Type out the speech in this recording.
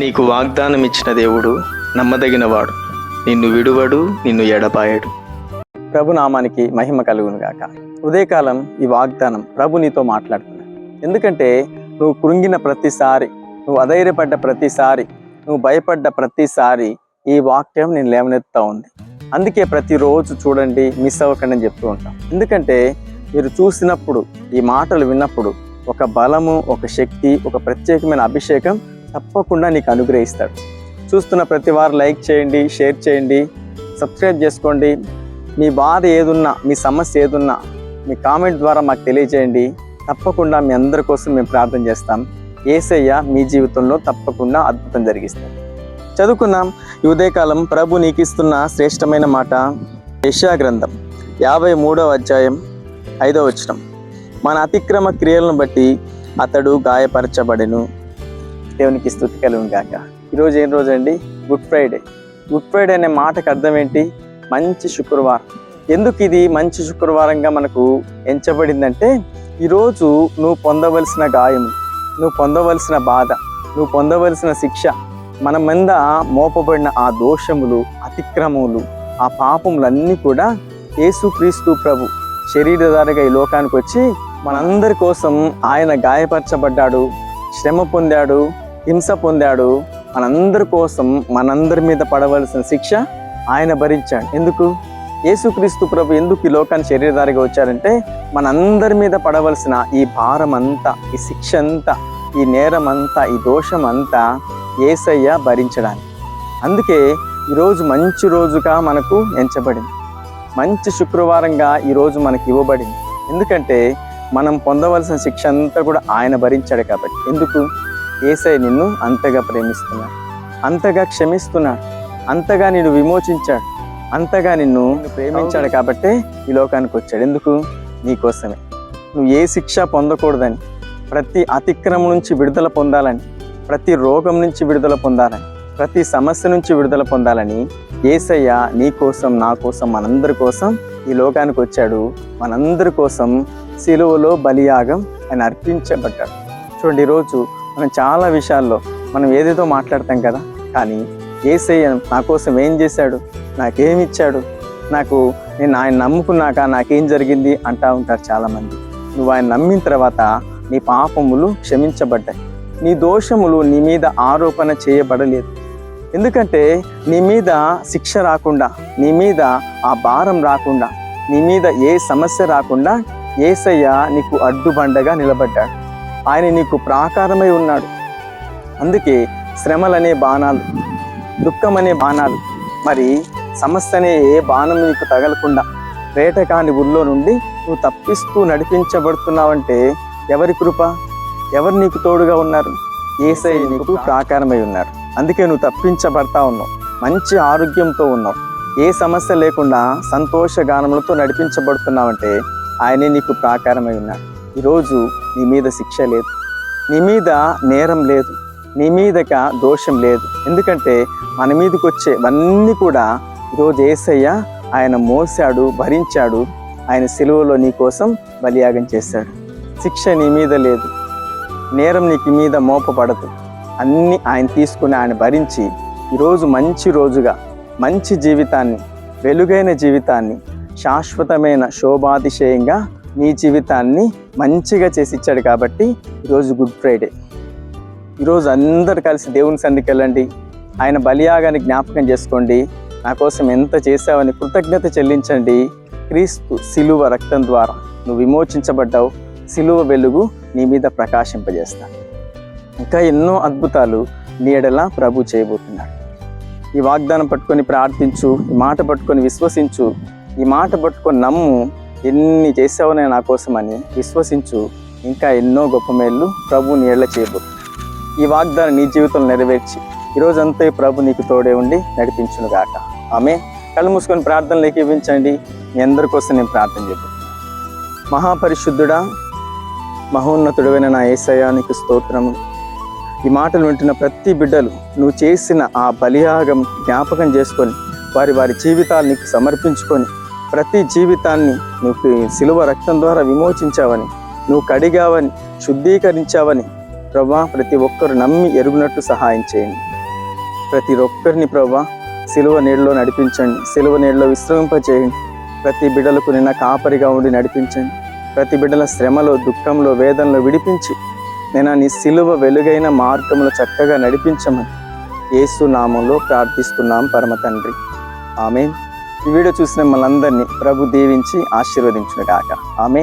నీకు వాగ్దానం ఇచ్చిన దేవుడు నమ్మదగినవాడు. నిన్ను విడువడు నిన్ను ఎడపాయడు ప్రభు నామానికి మహిమ కలుగును గాక. ఉదయకాలం ఈ వాగ్దానం ప్రభు నీతో మాట్లాడుతున్నాడు ఎందుకంటే నువ్వు కృంగిన ప్రతిసారి నువ్వు అధైర్యపడ్డ ప్రతిసారి నువ్వు భయపడ్డ ప్రతిసారి ఈ వాక్యం నేను లేవనెత్తా ఉంది. అందుకే ప్రతిరోజు చూడండి మిస్ అవ్వకండి అని చెప్తూ ఉంటాం. ఎందుకంటే మీరు చూసినప్పుడు ఈ మాటలు విన్నప్పుడు ఒక బలము ఒక శక్తి ఒక ప్రత్యేకమైన అభిషేకం తప్పకుండా నీకు అనుగ్రహిస్తాడు. చూస్తున్న ప్రతి వారు లైక్ చేయండి షేర్ చేయండి సబ్స్క్రైబ్ చేసుకోండి. మీ బాధ ఏదున్నా మీ సమస్య ఏదున్నా మీ కామెంట్ ద్వారా మాకు తెలియజేయండి. తప్పకుండా మీ అందరి కోసం మేము ప్రార్థన చేస్తాం. ఏసయ్య మీ జీవితంలో తప్పకుండా అద్భుతం జరిగిస్తాం చదువుకున్నాం ఉదయకాలం ప్రభు నీకు ఇస్తున్న శ్రేష్టమైన మాట. యశా గ్రంథం యాభై మూడవ అధ్యాయం ఐదవ వచనం. మన అతిక్రమ క్రియలను బట్టి అతడు గాయపరచబడెను. దేవునికి స్థుతి కలుగును గాక. ఈరోజు ఏం రోజు అండి గుడ్ ఫ్రైడే. గుడ్ ఫ్రైడే అనే మాటకు అర్థం ఏంటి? మంచి శుక్రవారం. ఎందుకు ఇది? మంచి శుక్రవారంగా మనకు ఎంచబడిందంటే ఈరోజు నువ్వు పొందవలసిన గాయం నువ్వు పొందవలసిన బాధ నువ్వు పొందవలసిన శిక్ష మన మీద మోపబడిన ఆ దోషములు అతిక్రమములు ఆ పాపములన్నీ కూడా యేసుక్రీస్తు ప్రభు శరీరధారిగా ఈ లోకానికి వచ్చి మనందరి కోసం ఆయన గాయపరచబడ్డాడు శ్రమ పొందాడు హింస పొందాడు. మనందరి కోసం మనందరి మీద పడవలసిన శిక్ష ఆయన భరించాడు. ఎందుకు? యేసుక్రీస్తు ప్రభు ఎందుకు ఈ లోకాన్ని శరీరధారిగా వచ్చారంటే మనందరి మీద పడవలసిన ఈ భారం అంతా ఈ శిక్ష అంతా ఈ నేరం అంతా ఈ దోషం అంతా ఏసయ్య భరించడానికి. అందుకే ఈరోజు మంచి రోజుగా మనకు ఎంచబడింది. మంచి శుక్రవారంగా ఈరోజు మనకి ఇవ్వబడింది. ఎందుకంటే మనం పొందవలసిన శిక్ష అంతా కూడా ఆయన భరించాడు కాబట్టి. ఎందుకు? ఏసై నిన్ను అంతగా ప్రేమిస్తున్నాడు అంతగా క్షమిస్తున్నాడు అంతగా నిన్ను విమోచించాడు అంతగా నిన్ను ప్రేమించాడు కాబట్టే ఈ లోకానికి వచ్చాడు. ఎందుకు? నీ కోసమే. నువ్వు ఏ శిక్ష పొందకూడదని ప్రతి అతిక్రమం నుంచి విడుదల పొందాలని ప్రతి రోగం నుంచి విడుదల పొందాలని ప్రతి సమస్య నుంచి విడుదల పొందాలని ఏసయ్య నీ కోసం నా కోసం మనందరి కోసం ఈ లోకానికి వచ్చాడు. మనందరి కోసం సిలువలో బలియాగం ఆయన అర్పించబడ్డాడు. చూడండి ఈరోజు మనం చాలా విషయాల్లో మనం ఏదేదో మాట్లాడతాం కదా. కానీ ఏసయ్య నా కోసం ఏం చేశాడు? నాకేమిచ్చాడు నాకు నేను ఆయన నమ్ముకున్నాక నాకేం జరిగింది? అంటా ఉంటారు చాలామంది. నువ్వు ఆయన నమ్మిన తర్వాత నీ పాపములు క్షమించబడ్డాయి. నీ దోషములు నీ మీద ఆరోపణ చేయబడలేదు. ఎందుకంటే నీ మీద శిక్ష రాకుండా నీ మీద ఆ భారం రాకుండా నీ మీద ఏ సమస్య రాకుండా ఏసయ్య నీకు అడ్డుబండగా నిలబడ్డాడు. ఆయన నీకు ప్రాకారమై ఉన్నాడు. అందుకే శ్రమలనే బాణాలు దుఃఖం అనే బాణాలు. మరి సమస్య అనే ఏ బాణం నీకు తగలకుండా? వేటకాని ఊళ్ళో నుండి నువ్వు తప్పిస్తూ నడిపించబడుతున్నావంటే ఎవరి కృప? ఎవరు నీకు తోడుగా ఉన్నారు? ఏసై నీకు ప్రాకారమై ఉన్నారు. అందుకే నువ్వు తప్పించబడతా ఉన్నావు. మంచి ఆరోగ్యంతో ఉన్నావు. ఏ సమస్య లేకుండా సంతోష గానములతో నడిపించబడుతున్నావంటే ఆయనే నీకు ప్రాకారమై ఉన్నాడు ఈరోజు నీ మీద శిక్ష లేదు. నీ మీద నేరం లేదు. నీ మీదక దోషం లేదు. ఎందుకంటే మన మీదకి వచ్చేవన్నీ కూడా ఈరోజు ఏసయ్య ఆయన మోసాడు భరించాడు. ఆయన సెలువులో నీ కోసం బలియాగం చేశాడు. శిక్ష నీ మీద లేదు. నేరం నీకు మీద మోపబడదు. అన్నీ ఆయన తీసుకుని ఆయన భరించి ఈరోజు మంచి రోజుగా మంచి జీవితాన్ని వెలుగైన జీవితాన్ని శాశ్వతమైన శోభాతిశయంగా నీ జీవితాన్ని మంచిగా చేసి ఇచ్చాడు కాబట్టి ఈరోజు గుడ్ ఫ్రైడే. ఈరోజు అందరు కలిసి దేవుని సందికి వెళ్ళండి. ఆయన బలియాగాన్ని జ్ఞాపకం చేసుకోండి. నా కోసం ఎంత చేశావని కృతజ్ఞత చెల్లించండి. క్రీస్తు సిలువ రక్తం ద్వారా నువ్వు విమోచించబడ్డావు. సిలువ వెలుగు నీ మీద ప్రకాశింపజేస్తా. ఇంకా ఎన్నో అద్భుతాలు నీ ప్రభు చేయబోతున్నాడు. ఈ వాగ్దానం పట్టుకొని ప్రార్థించు ఈ మాట పట్టుకొని విశ్వసించు ఈ మాట పట్టుకొని నమ్ము ఎన్ని చేసావనే నా కోసమని విశ్వసించు. ఇంకా ఎన్నో గొప్ప మేళ్ళు ప్రభు నీ ఎడల ఈ వాగ్దానం నీ జీవితంలో నెరవేర్చి ఈరోజంతా ప్రభు నీకు తోడే ఉండి నడిపించును గాక ఆమె కళ్ళు మూసుకొని ప్రార్థనలు ఏకీవించండి మీ అందరి కోసం నేను ప్రార్థన చేయబోతున్నాను మహాపరిశుద్ధుడా మహోన్నతుడైన నా ఏసయానికి స్తోత్రము. ఈ మాటలు వింటున్న ప్రతి బిడ్డలు నువ్వు చేసిన ఆ బలియాగం జ్ఞాపకం చేసుకొని వారి వారి జీవితాలు నీకు సమర్పించుకొని ప్రతి జీవితాన్ని నువ్వు సిలువ రక్తం ద్వారా విమోచించావని నువ్వు కడిగావని శుద్ధీకరించావని ప్రభా ప్రతి ఒక్కరు నమ్మి ఎరుగునట్టు సహాయం చేయండి. ప్రతి ఒక్కరిని ప్రభా సిలువ నీళ్ళలో నడిపించండి. సిలువ నీళ్ళలో విశ్రమింపచేయండి. ప్రతి బిడ్డలకు నిన్న కాపరిగా ఉండి నడిపించండి. ప్రతి బిడ్డల శ్రమలో దుఃఖంలో వేదనలో విడిపించి నేను నీ సిలువ వెలుగైన మార్గంలో చక్కగా నడిపించమని యేసు నామంలో ప్రార్థిస్తున్నాం పరమ తండ్రి. ఆమె ఈ వీడియో చూసిన మనందరినీ ప్రభు దీవించి ఆశీర్వదించుగాక ఆమె